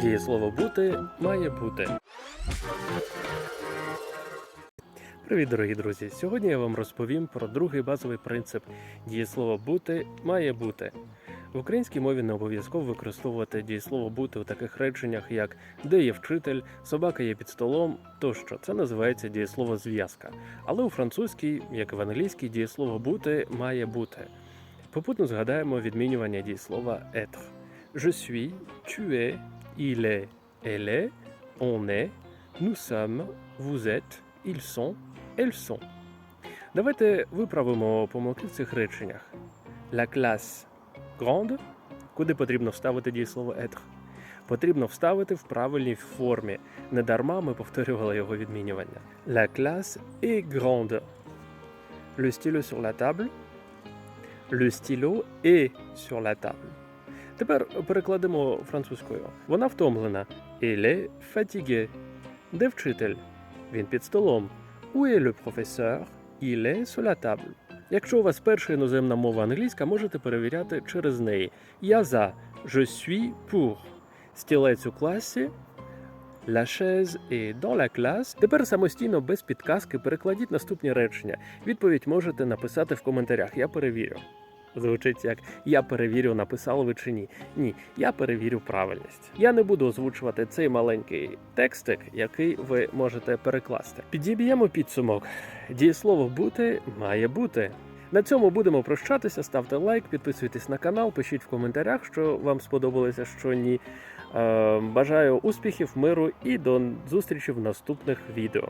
Дієслово бути має бути. Привіт, дорогі друзі! Сьогодні я вам розповім про другий базовий принцип дієслово бути має бути. В українській мові не обов'язково використовувати дієслово бути у таких реченнях, як де є вчитель, собака є під столом тощо. Це називається дієслово зв'язка. Але у французькій, як і в англійській, дієслово бути має бути. Попутно згадаємо відмінювання дієслова être. Je suis, tu es, il est, elle est, on est, nous sommes, vous êtes, ils sont, elles sont. Давайте виправимо помилки в цих реченнях. La classe grande, куди потрібно вставити дієслово être. Потрібно вставити в правильній формі. Недарма ми повторювали його відмінювання. La classe est grande. Le stylo sur la table. Le stylo est sur la table. Тепер перекладемо французькою. Вона втомлена. Est fatiguée. Де вчитель? Він під столом. Où est le professeur? Il table. Якщо у вас перша іноземна мова англійська, можете перевіряти через неї. Я за Je suis pour. Стілець у класі. La chaise est dans la classe. Тепер самостійно без підказки перекладіть наступні речення. Відповідь можете написати в коментарях. Я перевірю. Звучить як я перевірю, написали ви чи ні. Ні, я перевірю правильність. Я не буду озвучувати цей маленький текстик, який ви можете перекласти. Підіб'ємо підсумок. Дієслово бути має бути. На цьому будемо прощатися. Ставте лайк, підписуйтесь на канал, пишіть в коментарях, що вам сподобалося, що ні. Е, Бажаю успіхів, миру і до зустрічі в наступних відео.